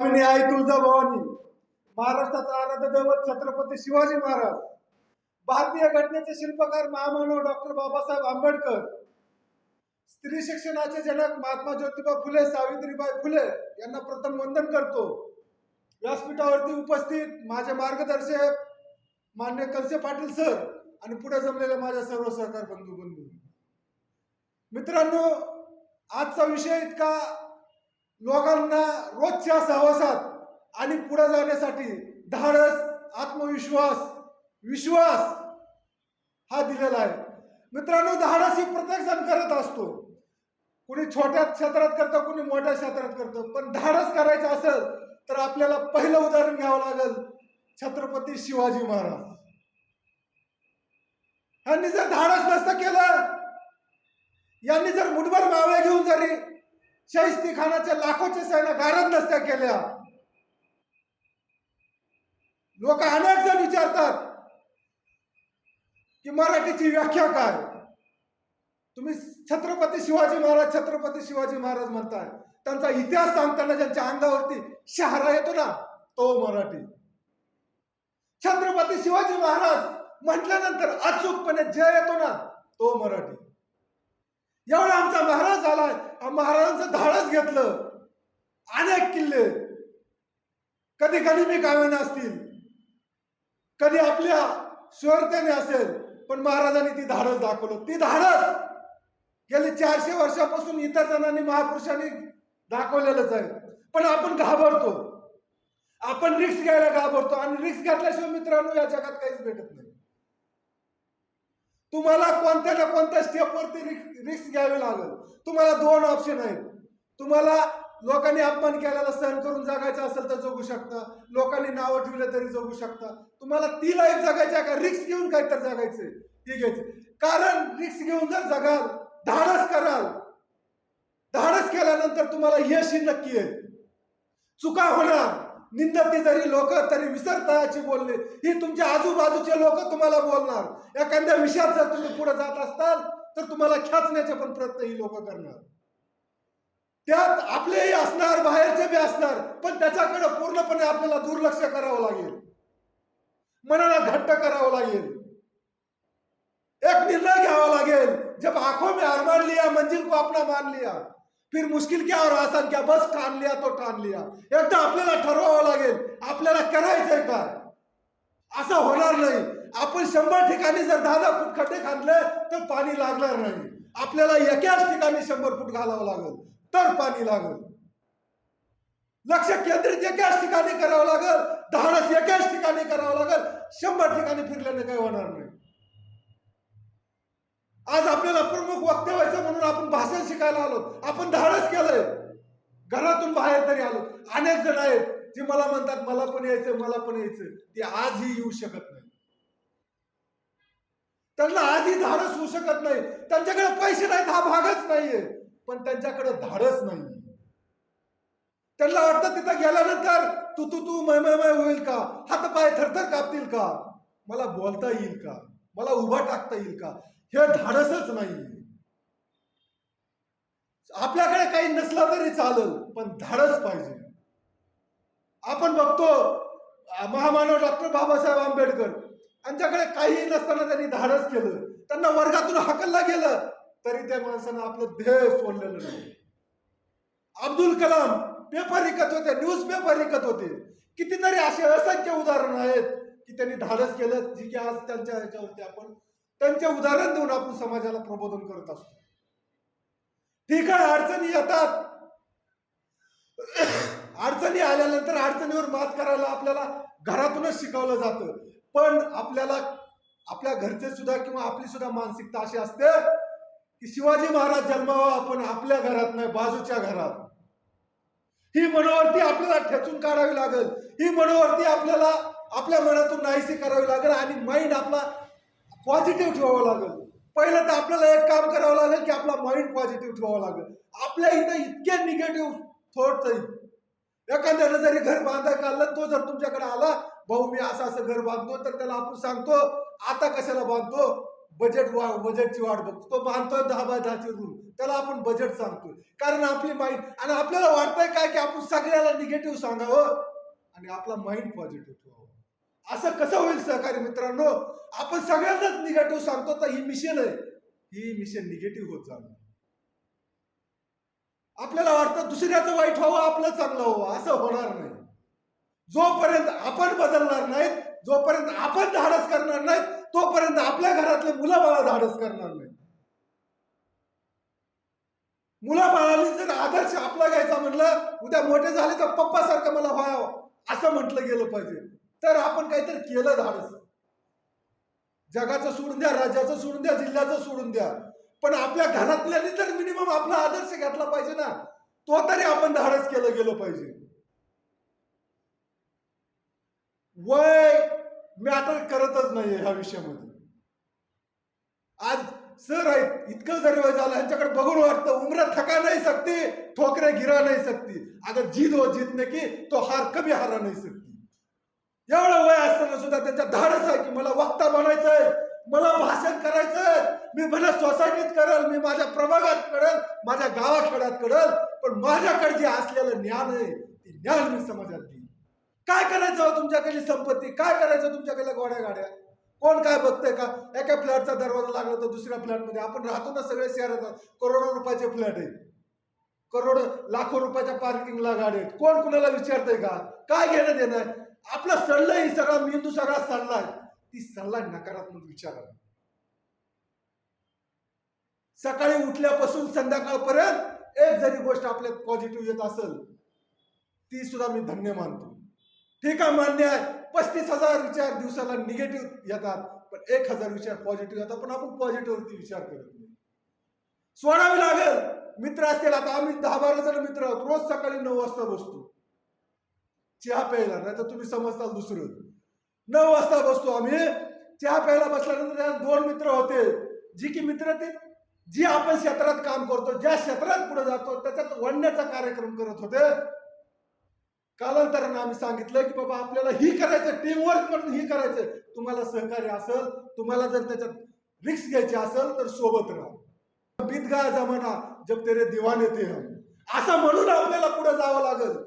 स्वामिनी आई तुळजाभवानी. महाराष्ट्राचा आराध्य दैवत छत्रपती शिवाजी महाराज. भारतीय घटनेचे शिल्पकार महामानव डॉक्टर बाबासाहेब आंबेडकर. स्त्री शिक्षणाचे जनक महात्मा ज्योतिबा फुले सावित्रीबाई फुले यांना प्रथम वंदन करतो. व्यासपीठावरती उपस्थित माझे मार्गदर्शक मान्य कलसे पाटील सर आणि पुढे जमलेले माझ्या सर्व सहकार बंधू बंधू मित्रांनो आजचा विषय इतका लोकांना रोजच्या सहवासात आणि पुढे जाण्यासाठी धाडस आत्मविश्वास विश्वास हा दिलेला आहे. मित्रांनो धाडस ही प्रत्येक जण करत असतो. कुणी छोट्या क्षेत्रात करतं कुणी मोठ्या क्षेत्रात करतं. पण धाडस करायचं असेल तर आपल्याला पहिलं उदाहरण घ्यावं लागेल छत्रपती शिवाजी महाराज. यांनी जर धाडस नसतं केलं यांनी जर मुठभर मावळे घेऊन शाहिस्ती खानाच्या लाखोच्या सैन्या गारद नसत्या केल्या. लोक अनेक जण विचारतात की मराठीची व्याख्या काय? तुम्ही छत्रपती शिवाजी महाराज छत्रपती शिवाजी महाराज म्हणताय. त्यांचा इतिहास सांगताना ज्यांच्या अंगावरती शहारा येतो ना तो मराठी. छत्रपती शिवाजी महाराज म्हटल्यानंतर अचूकपणे जय येतो ना तो मराठी एवढा आमचा महाराज झालाय आ महाराजांचं धाडस घेतलं. अनेक किल्ले. कधी कधी मी काव्याने असतील. कधी आपल्या स्वर्तेने असेल. पण महाराजांनी ती धाडस दाखवलं. ती धाडस गेले चारशे वर्षापासून इतर जणांनी महापुरुषांनी दाखवलेलंच आहे. पण आपण घाबरतो. आपण रिक्स घ्यायला घाबरतो. आणि रिक्स घेतल्याशिवाय मित्रांनो या जगात काहीच भेटत नाही. तुम्हाला कोणत्या ना कोणत्या स्टेपवरती रिक्स घ्यावी लागेल. तुम्हाला दोन ऑप्शन आहेत. तुम्हाला लोकांनी अपमान केलेला सहन करून जगायचं असेल तर जगू शकता. लोकांनी नावं ठेवलं तरी जगू शकता. तुम्हाला ती लाईफ जगायची आहे का? रिक्स घेऊन काय तर जगायचंय ती आहे कारण रिक्स घेऊन जर जगाल धाडस कराल. धाडस केल्यानंतर तुम्हाला यश ही नक्की आहे. चुका होणार. निंदती जरी लोक तरी विसरताची बोलले ही तुमच्या आजूबाजूचे लोक तुम्हाला बोलणार. एखाद्या विषयात जर तुम्ही पुढे जात असताल तर तुम्हाला खेचण्याचे पण प्रयत्न ही लोक करणार. त्यात आपलेही असणार बाहेरचे बी असणार पण त्याच्याकडे पूर्णपणे आपल्याला दुर्लक्ष करावं लागेल. मनाला घट्ट करावं लागेल. एक निर्णय घ्यावा लागेल. जब आंखों में अरमान लिया मंजिल को अपना मान लिया. फिर मुश्किल क्या और आसान क्या बस ठान लिया तो ठान लिया. एकदा आपल्याला ठरवावं लागेल आपल्याला करायचंय काय? असं होणार नाही. आपण शंभर ठिकाणी जर दहा दहा फूट खड्डे खांदले तर पाणी लागणार नाही. आपल्याला एकाच ठिकाणी शंभर फूट घालावं लागेल तर पाणी लागेल. लक्ष केंद्रित एकाच ठिकाणी करावं लागेल धाडस एकाच ठिकाणी करावं लागेल शंभर ठिकाणी फिरल्याने काही होणार नाही. आज आपल्याला प्रमुख वक्ते व्हायचं म्हणून आपण भाषण शिकायला आलो. आपण धाडस केलंय. घरातून बाहेर तरी आलो. अनेक जण आहेत जे मला म्हणतात मला पण यायचं मला पण यायचं ते आजही येऊ शकत नाही. त्यांना आधी धाडस होऊ शकत नाही. त्यांच्याकडे पैसे नाहीत हा भागच नाहीये. पण त्यांच्याकडे धाडस नाही त्यांना वाटतं तिथं गेल्यानंतर तू तू तू मय मय होईल का? हात पाय थरथर कापतील का? मला बोलता येईल का? मला उभा टाकता येईल का? हे धाडसच नाही आपल्याकडे काही नसलं तरी चालेल पण धाडस पाहिजे. आपण बघतो महामानव डॉक्टर बाबासाहेब आंबेडकर त्यांच्याकडे काहीही नसताना त्यांनी धाडस केलं. त्यांना वर्गातून हाकलला गेलं. तरी त्या माणसानं आपलं ध्येय सोडलेलं नाही. अब्दुल कलाम पेपर विकत होते न्यूज पेपर विकत होते. कितीतरी असे असंख्य उदाहरण आहेत की त्यांनी धाडस केलं जी की आज त्यांच्या ह्याच्यावरती आपण त्यांचे उदाहरण देऊन आपण समाजाला प्रबोधन करत असतो. ठीक आहे अडचणी येतात. अडचणी आल्यानंतर अडचणीवर मात करायला आपल्याला घरातूनच शिकवलं जातं. पण आपल्याला आपल्या घरचे सुद्धा किंवा आपली सुद्धा मानसिकता अशी असते की शिवाजी महाराज जन्मावा आपण आपल्या घरात नाही बाजूच्या घरात. ही मनोवृत्ती आपल्याला ठेचून काढावी लागेल. ही मनोवृत्ती आपल्याला आपल्या मनातून नाहीशी करावी लागेल आणि माइंड आपला पॉझिटिव्ह ठेवावं लागेल. पहिलं तर आपल्याला एक काम करावं लागेल की आपला माइंड पॉझिटिव्ह ठेवावं लागेल. आपल्या इथं इतके निगेटिव्ह थॉट्स आहेत. एखाद्यानं जरी घर बांधायला काढलं तो जर तुमच्याकडे आला भाऊ मी असं असं घर बांधतो तर त्याला आपण सांगतो आता कशाला बांधतो? बजेट वा बजेटची वाट बघतो. तो बांधतोय दहा बाय दहाची रूम त्याला आपण बजेट सांगतोय. कारण आपली माइंड आणि आपल्याला वाटतंय काय की आपण सगळ्याला निगेटिव्ह सांगावं? आणि आपला माइंड पॉझिटिव्ह ठेवावं असं कसं होईल सहकारी मित्रांनो? आपण सगळ्यांनाच निगेटिव्ह सांगतो तर ही मिशन आहे. ही मिशन निगेटिव्ह होत जाणार. आपल्याला वाटतं दुसऱ्याचं वाईट व्हावं आपलं चांगलं व्हावं. असं होणार नाही. जोपर्यंत आपण बदलणार नाहीत जोपर्यंत आपण धाडस करणार नाहीत तोपर्यंत आपल्या घरातले मुलं बाळा धाडस करणार नाही मुला बाळाने जर आदर्श आपला घ्यायचा म्हटलं उद्या मोठे झाले तर पप्पा सारखं मला व्हावं असं म्हटलं गेलं पाहिजे. तर आपण काहीतरी केलं धाडस. जगाचं सोडून द्या राज्याचं सोडून द्या जिल्ह्याचं सोडून द्या. पण आपल्या घरातल्यानी तर मिनिमम आपला आदर्श घेतला पाहिजे ना. तो तरी आपण धाडस केलं गेलं पाहिजे. वय मॅटर करतच नाही ह्या विषयामध्ये. आज सर आहेत इतकं जरी वय झालं यांच्याकडे बघून वाटतं उमरा थका नाही सकती ठोकरे गिरा नाही सकती अगर जीत हो जीतने की तो हार कभी हारा नाही सकती एवढं वय असताना सुद्धा त्यांच्या धाडस आहे की मला वक्ता बनायचंय मला भाषण करायचंय मी भले सोसायटीत करेल मी माझ्या प्रभागात करेल माझ्या गावाखेड्यात करेल पण माझ्याकडे जे असलेलं ज्ञान आहे ते ज्ञान मी समाजात काय करायचं हो तुमच्याकडली संपत्ती? काय करायचं तुमच्याकडल्या गोड्या गाड्या? कोण काय बघतंय का? एका फ्लॅटचा दरवाजा लागला तर दुसऱ्या फ्लॅटमध्ये. आपण राहतो ना सगळे शहरात. करोडो रुपयाचे फ्लॅट आहेत. करोड लाखो रुपयाच्या पार्किंगला गाडी आहेत. कोण कुणाला विचारतंय का? काय घेणं देणं? आहे? आपला सल्ला ही सगळा. मेंदू सगळा सल्ला आहे. ती सल्ला नकारात्मक विचार. आहे सकाळी उठल्यापासून संध्याकाळपर्यंत एक जरी गोष्ट आपल्यात पॉझिटिव्ह येत असेल ती सुद्धा मी धन्य मानतो. ठीक आहे मान्य आहे. पस्तीस हजार विचार दिवसाला निगेटिव्ह येतात पण एक हजार विचार पॉझिटिव्ह येतात पण आपण पॉझिटिव्हवरती विचार करत नाही. सोडावे लागेल. मित्र असतील आता आम्ही दहा बारा जण मित्र आहोत. रोज सकाळी नऊ वाजता बसतो. चहा प्यायला नाही तर तुम्ही समजताल दुसरं. नऊ वाजता बसतो आम्ही. चहा प्यायला बसल्यानंतर त्यात दोन मित्र होते. जी की मित्र ते जी आपण क्षेत्रात काम करतो ज्या क्षेत्रात पुढे जातो त्याच्यात वणण्याचा कार्यक्रम करत होते. कालांतरानं आम्ही सांगितलं की बाबा आपल्याला ही करायचं टीमवर्क म्हणून ही करायचं. तुम्हाला सहकार्य असेल तुम्हाला जर त्याच्यात रिक्स घ्यायची असेल तर सोबत राहा. बीत गया जमाना जब तेरे दिवाने ते हम असं म्हणून आपल्याला पुढे जावं लागेल.